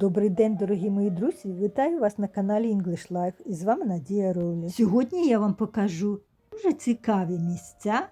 Добрий день, дорогі мої друзі! Вітаю вас на каналі English Life і з вами Надія Ролі. Сьогодні я вам покажу дуже цікаві місця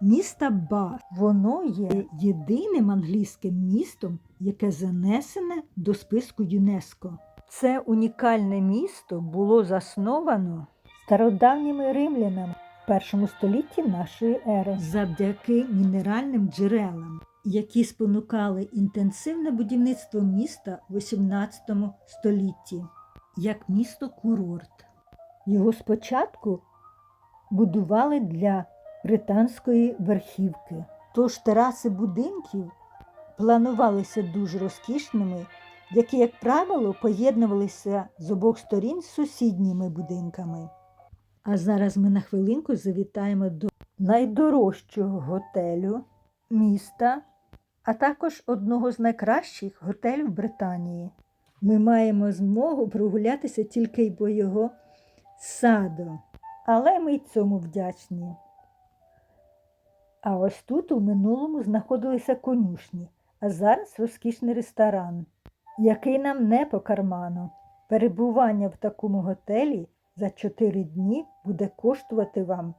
міста Баф. Воно є єдиним англійським містом, яке занесене до списку ЮНЕСКО. Це унікальне місто було засновано стародавніми римлянами в першому столітті нашої ери завдяки мінеральним джерелам які спонукали інтенсивне будівництво міста в XVIII столітті як місто-курорт. Його спочатку будували для британської верхівки, тож тераси будинків планувалися дуже розкішними, які, як правило, поєднувалися з обох сторін з сусідніми будинками. А зараз ми на хвилинку завітаємо до найдорожчого готелю міста а також одного з найкращих готелів Британії. Ми маємо змогу прогулятися тільки й по його саду, але ми й цьому вдячні. А ось тут у минулому знаходилися конюшні, а зараз розкішний ресторан, який нам не по карману. Перебування в такому готелі за 4 дні буде коштувати вам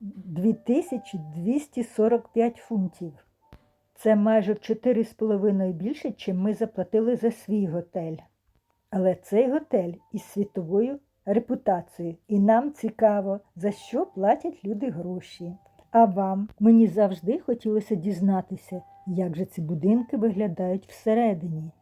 2245 фунтів. Це майже в 4,5 більше, чим ми заплатили за свій готель. Але цей готель із світовою репутацією, і нам цікаво, за що платять люди гроші. А вам мені завжди хотілося дізнатися, як же ці будинки виглядають всередині.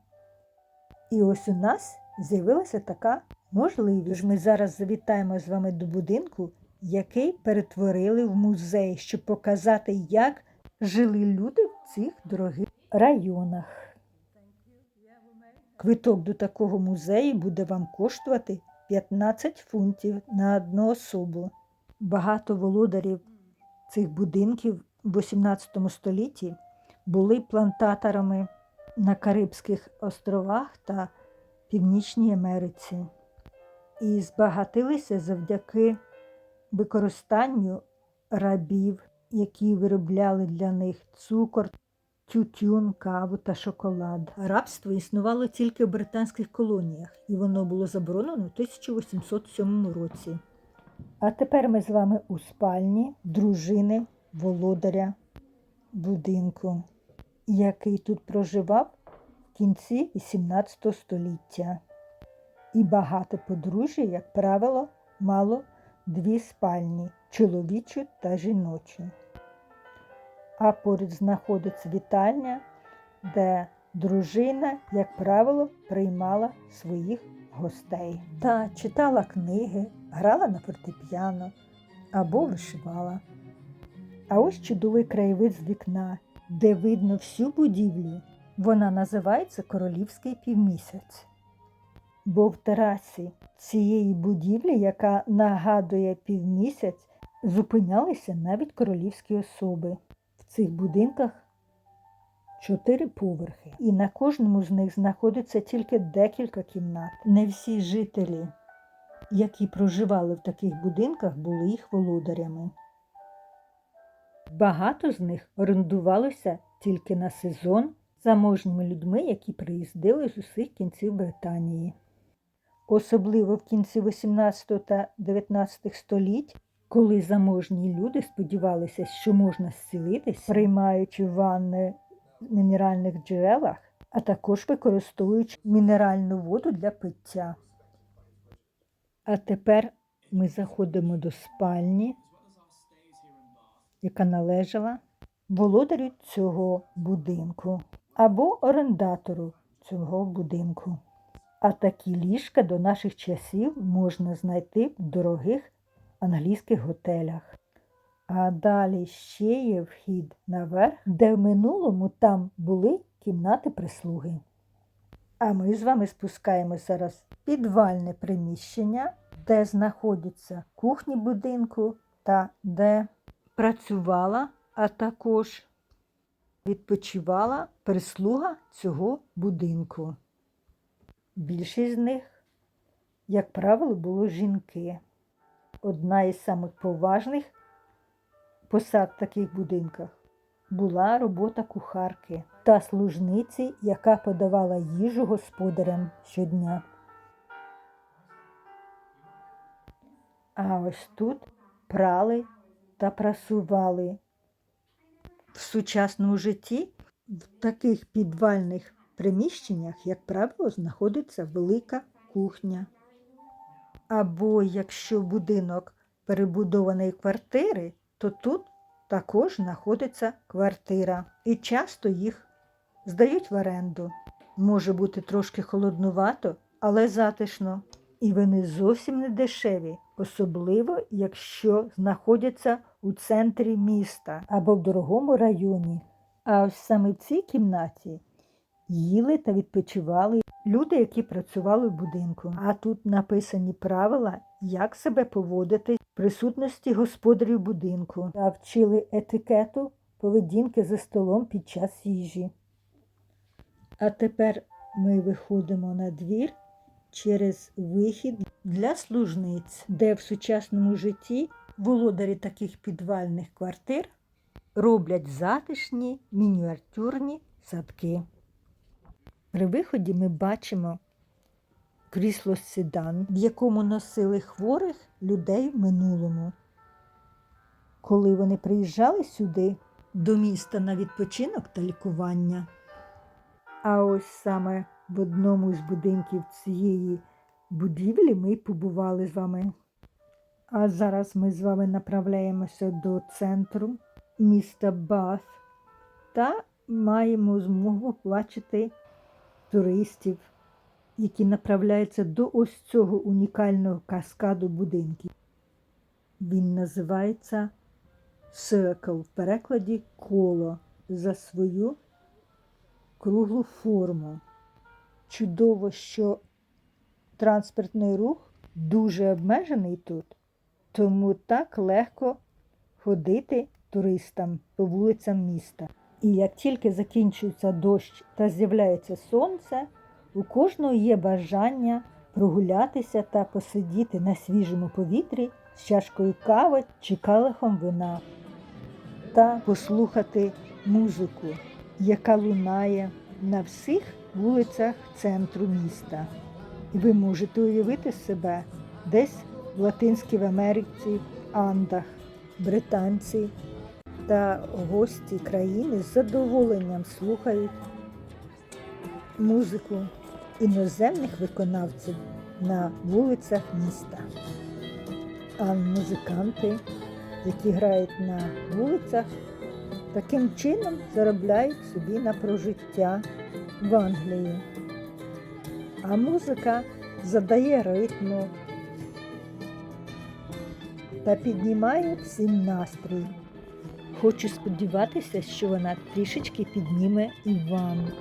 І ось у нас з'явилася така можливість. Тож Ми зараз завітаємо з вами до будинку, який перетворили в музей, щоб показати, як жили люди в цих дорогих районах. Квиток до такого музею буде вам коштувати 15 фунтів на одну особу. Багато володарів цих будинків в 18 столітті були плантаторами на Карибських островах та Північній Америці і збагатилися завдяки використанню рабів які виробляли для них цукор, тютюн, каву та шоколад. Рабство існувало тільки в британських колоніях, і воно було заборонено у 1807 році. А тепер ми з вами у спальні дружини володаря будинку, який тут проживав в кінці XVIII століття. І багато подружжя, як правило, мало дві спальні чоловічу та жіночу. А поряд знаходиться вітальня, де дружина, як правило, приймала своїх гостей та читала книги, грала на фортепіано або вишивала. А ось чудовий краєвид з вікна, де видно всю будівлю. Вона називається Королівський півмісяць. Бо в терасі цієї будівлі, яка нагадує півмісяць, зупинялися навіть королівські особи. В цих будинках чотири поверхи, і на кожному з них знаходиться тільки декілька кімнат. Не всі жителі, які проживали в таких будинках, були їх володарями. Багато з них орендувалося тільки на сезон заможніми людьми, які приїздили з усіх кінців Британії. Особливо в кінці 18 та 19 століть коли заможні люди сподівалися, що можна зцілитись, приймаючи ванни в мінеральних джерелах, а також використовуючи мінеральну воду для пиття. А тепер ми заходимо до спальні, яка належала володарю цього будинку або орендатору цього будинку. А такі ліжка до наших часів можна знайти в дорогих англійських готелях. А далі ще є вхід наверх, де в минулому там були кімнати прислуги. А ми з вами спускаємося зараз в підвальне приміщення, де знаходяться кухні будинку та де працювала, а також відпочивала прислуга цього будинку. Більшість з них, як правило, було жінки одна із самих поважних посад в таких будинках була робота кухарки та служниці, яка подавала їжу господарям щодня. А ось тут прали та прасували. В сучасному житті в таких підвальних приміщеннях, як правило, знаходиться велика кухня. Або якщо будинок перебудованої квартири, то тут також знаходиться квартира. І часто їх здають в оренду. Може бути трошки холоднувато, але затишно. І вони зовсім не дешеві, особливо якщо знаходяться у центрі міста або в дорогому районі. А ось саме в цій кімнаті їли та відпочивали люди, які працювали в будинку. А тут написані правила, як себе поводити в присутності господарів будинку та вчили етикету поведінки за столом під час їжі. А тепер ми виходимо на двір через вихід для служниць, де в сучасному житті володарі таких підвальних квартир роблять затишні мініатюрні садки. При виході ми бачимо крісло седан, в якому носили хворих людей в минулому. Коли вони приїжджали сюди до міста на відпочинок та лікування. А ось саме в одному з будинків цієї будівлі ми побували з вами. А зараз ми з вами направляємося до центру міста Баth та маємо змогу бачити туристів, які направляються до ось цього унікального каскаду будинків. Він називається Circle, в перекладі коло за свою круглу форму. Чудово, що транспортний рух дуже обмежений тут, тому так легко ходити туристам по вулицям міста. І як тільки закінчується дощ та з'являється сонце, у кожного є бажання прогулятися та посидіти на свіжому повітрі з чашкою кави чи калихом вина та послухати музику, яка лунає на всіх вулицях центру міста. І ви можете уявити себе десь в Латинській Америці, Андах, британці та гості країни з задоволенням слухають музику іноземних виконавців на вулицях міста. А музиканти, які грають на вулицях, таким чином заробляють собі на прожиття в Англії. А музика задає ритму та піднімає всім настрій. Хочу сподіватися, що вона трішечки підніме і.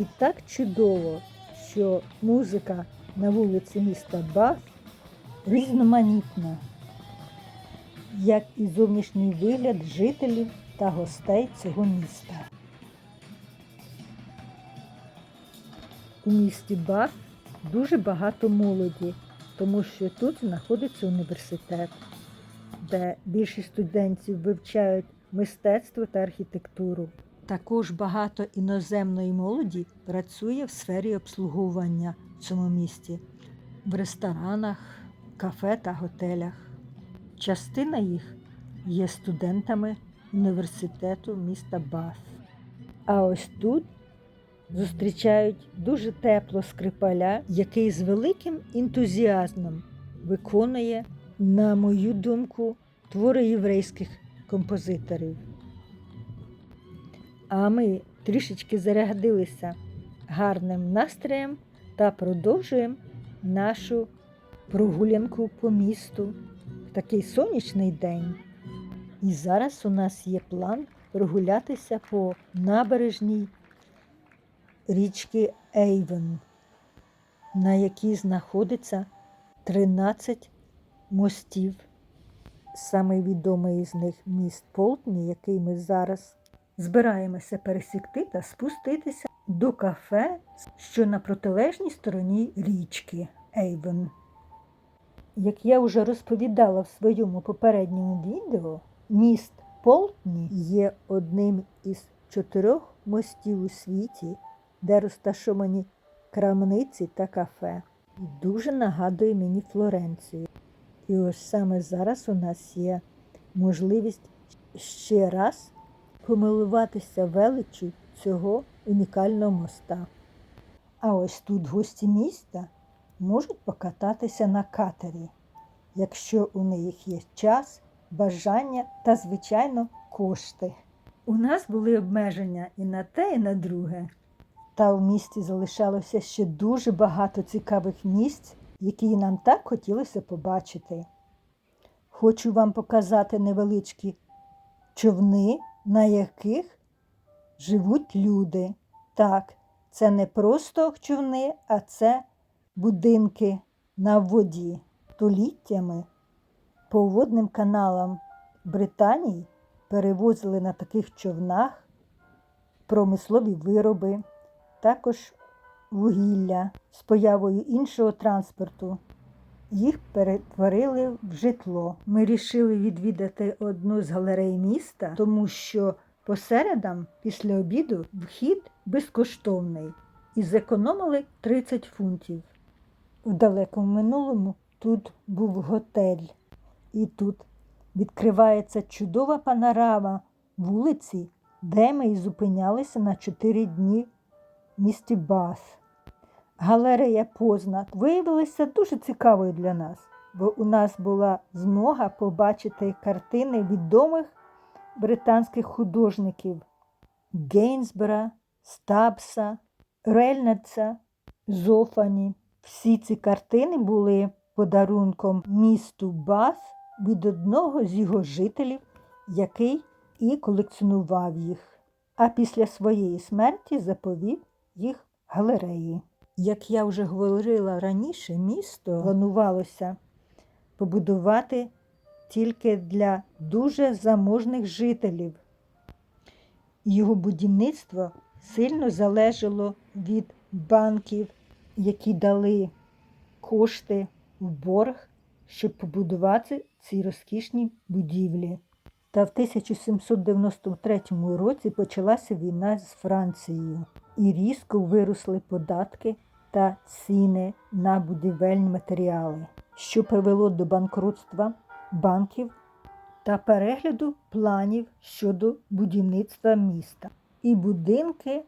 І так чудово, що музика на вулиці міста Баth різноманітна, як і зовнішній вигляд жителів та гостей цього міста. У місті Баth дуже багато молоді, тому що тут знаходиться університет, де більшість студентів вивчають мистецтво та архітектуру. Також багато іноземної молоді працює в сфері обслуговування в цьому місті, в ресторанах, кафе та готелях. Частина їх є студентами університету міста Баth. А ось тут зустрічають дуже тепло скрипаля, який з великим ентузіазмом виконує, на мою думку, твори єврейських композиторів. А ми трішечки зарядилися гарним настроєм та продовжуємо нашу прогулянку по місту в такий сонячний день. І зараз у нас є план прогулятися по набережній річки Ейвен. на якій знаходиться 13 мостів. Самий відомий із них міст Полтні, який ми зараз збираємося пересікти та спуститися до кафе, що на протилежній стороні річки Ейвен. Як я вже розповідала в своєму попередньому відео, міст Полтні є одним із чотирьох мостів у світі, де розташовані крамниці та кафе. І дуже нагадує мені Флоренцію. І ось саме зараз у нас є можливість ще раз помилуватися величчю цього унікального моста. А ось тут гості міста можуть покататися на катері, якщо у них є час, бажання та, звичайно, кошти. У нас були обмеження і на те, і на друге. Та в місті залишалося ще дуже багато цікавих місць, які нам так хотілося побачити. Хочу вам показати невеличкі човни, на яких живуть люди. Так, це не просто човни, а це будинки на воді. Століттями по водним каналам Британії перевозили на таких човнах промислові вироби, також вугілля з появою іншого транспорту. Їх перетворили в житло. Ми рішили відвідати одну з галерей міста, тому що по після обіду вхід безкоштовний і зекономили 30 фунтів. В далекому минулому тут був готель, і тут відкривається чудова панорама вулиці, де ми і зупинялися на 4 дні в місті Бас. Галерея Познак виявилася дуже цікавою для нас, бо у нас була змога побачити картини відомих британських художників Гейнсбера, Стабса, Рельнеца, Зофані. Всі ці картини були подарунком місту Бас від одного з його жителів, який і колекціонував їх, а після своєї смерті заповів їх галереї. Як я вже говорила раніше, місто планувалося побудувати тільки для дуже заможних жителів. Його будівництво сильно залежало від банків, які дали кошти в борг, щоб побудувати ці розкішні будівлі. Та в 1793 році почалася війна з Францією, і різко виросли податки та ціни на будівельні матеріали, що привело до банкрутства банків та перегляду планів щодо будівництва міста. І будинки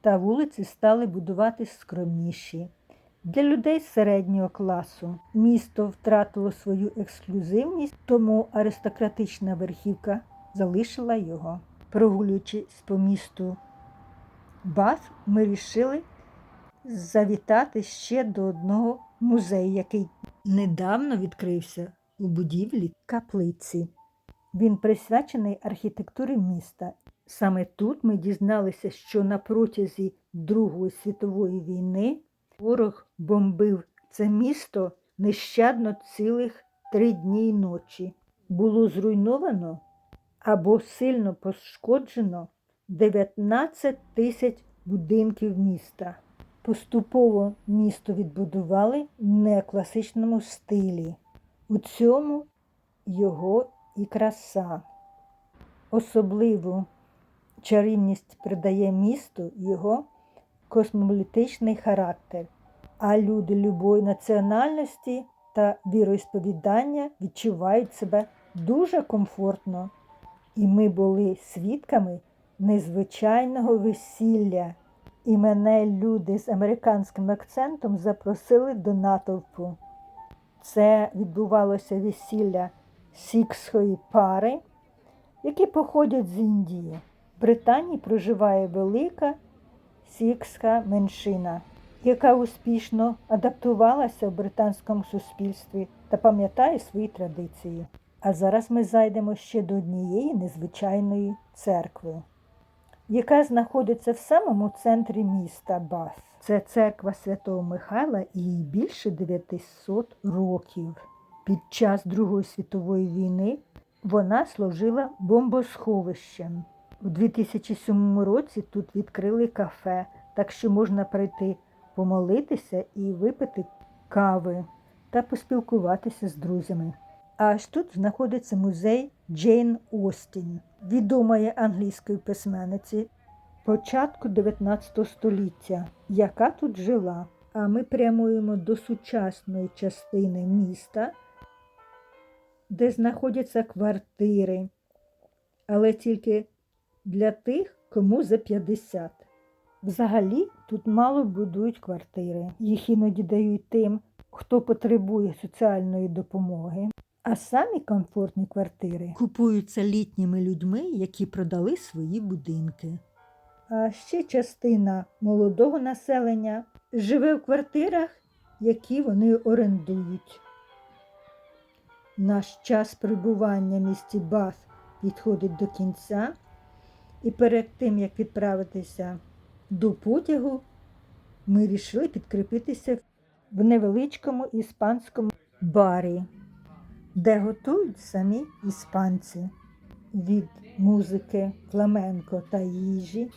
та вулиці стали будувати скромніші. Для людей середнього класу місто втратило свою ексклюзивність, тому аристократична верхівка залишила його. Прогулюючись по місту Бас, ми вирішили завітати ще до одного музею, який недавно відкрився у будівлі каплиці. Він присвячений архітектурі міста. Саме тут ми дізналися, що на протязі Другої світової війни ворог бомбив це місто нещадно цілих три дні й ночі. Було зруйновано або сильно пошкоджено 19 тисяч будинків міста. Поступово місто відбудували в неокласичному стилі. У цьому його і краса. Особливу чарівність придає місту його космополітичний характер, а люди любої національності та віроісповідання відчувають себе дуже комфортно. І ми були свідками незвичайного весілля. І мене люди з американським акцентом запросили до натовпу. Це відбувалося весілля сікської пари, які походять з Індії. В Британії проживає велика сікська меншина, яка успішно адаптувалася в британському суспільстві та пам'ятає свої традиції. А зараз ми зайдемо ще до однієї незвичайної церкви, яка знаходиться в самому центрі міста Бас. Це церква Святого Михайла і їй більше 900 років. Під час Другої світової війни вона служила бомбосховищем. У 2007 році тут відкрили кафе, так що можна прийти помолитися і випити кави та поспілкуватися з друзями. Аж тут знаходиться музей Джейн Остін, відомої англійської письменниці початку 19 століття, яка тут жила. А ми прямуємо до сучасної частини міста, де знаходяться квартири, але тільки для тих, кому за 50. Взагалі тут мало будують квартири. Їх іноді дають тим, хто потребує соціальної допомоги. А самі комфортні квартири купуються літніми людьми, які продали свої будинки. А ще частина молодого населення живе в квартирах, які вони орендують. Наш час перебування в місті Бат підходить до кінця, і перед тим, як відправитися до потягу, ми вирішили підкріпитися в невеличкому іспанському барі, де готують самі іспанці від музики, фламенко та їжі.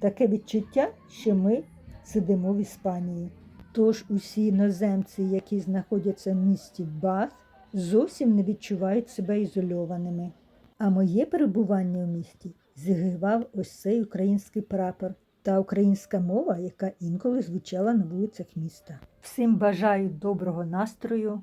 Таке відчуття, що ми сидимо в Іспанії. Тож усі іноземці, які знаходяться в місті Бат, зовсім не відчувають себе ізольованими. А моє перебування в місті зігрівав ось цей український прапор та українська мова, яка інколи звучала на вулицях міста. Всім бажаю доброго настрою,